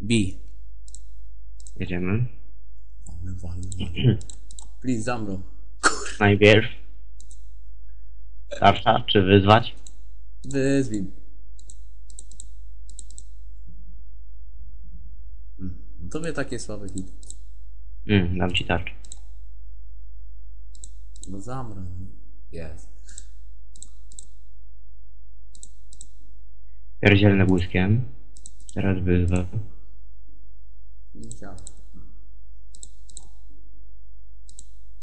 B. Jedziemy. Ale wal. Please, Zamro. Najpierw. Starsza, czy wyzwać? Wyzwij. To mnie takie słabe hit. Mm, dam ci tarczę. No Zamro. Jest. Pierdzielny błyskiem. Teraz wyzwę. Nie chciałem.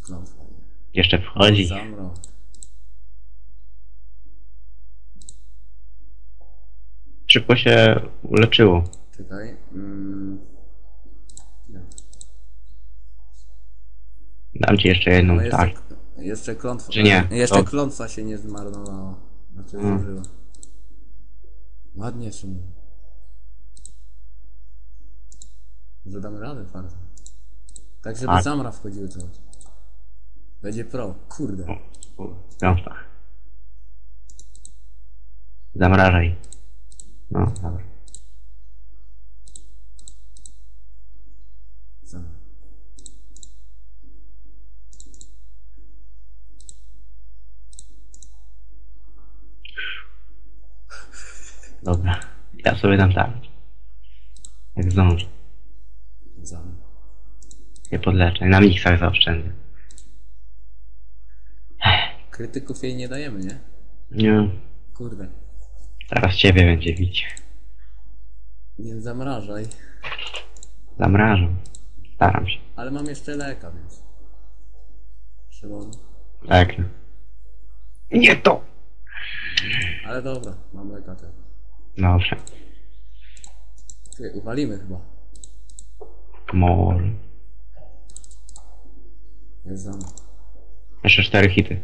Klątwa. Jeszcze wchodzi. Zamro. Szybko się uleczyło. Czekaj. Mm. Ja. Dam ci jeszcze jedną No jeszcze, tarczę. jeszcze klątwa. Czy nie? Jeszcze To- klątwa się nie zmarnowała. Znaczy Mm. zużyła. Ładnie Szymon. Może damy radę farta. Tak żeby Tak. Zamra wchodziły to. Będzie pro. Kurde. Piąta. Zamrażaj. No, dobra. Zamra. Dobra. Ja sobie dam tak. Jak zdążę. Zamra. Nie podleczę. Na miksach zaoszczędzę. Krytyków jej nie dajemy, nie? Nie. Kurde. Teraz ciebie będzie bić. Nie zamrażaj. Zamrażam. Staram się. Ale mam jeszcze leka, więc. Szymon. Tak. Nie to! Ale dobra, mam leka też. Dobrze. Ty, uwalimy chyba. More. Jest zamra. Jeszcze cztery hity.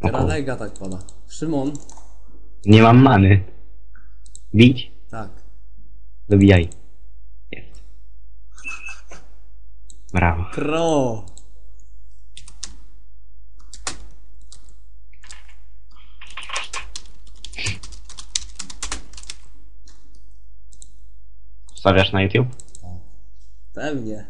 O Teraz kur- lega tak pada. Szymon. Nie mam many. Bić? Tak. Dobijaj. Jest. Brawo. Pro. Wstawiasz na YouTube? 来美女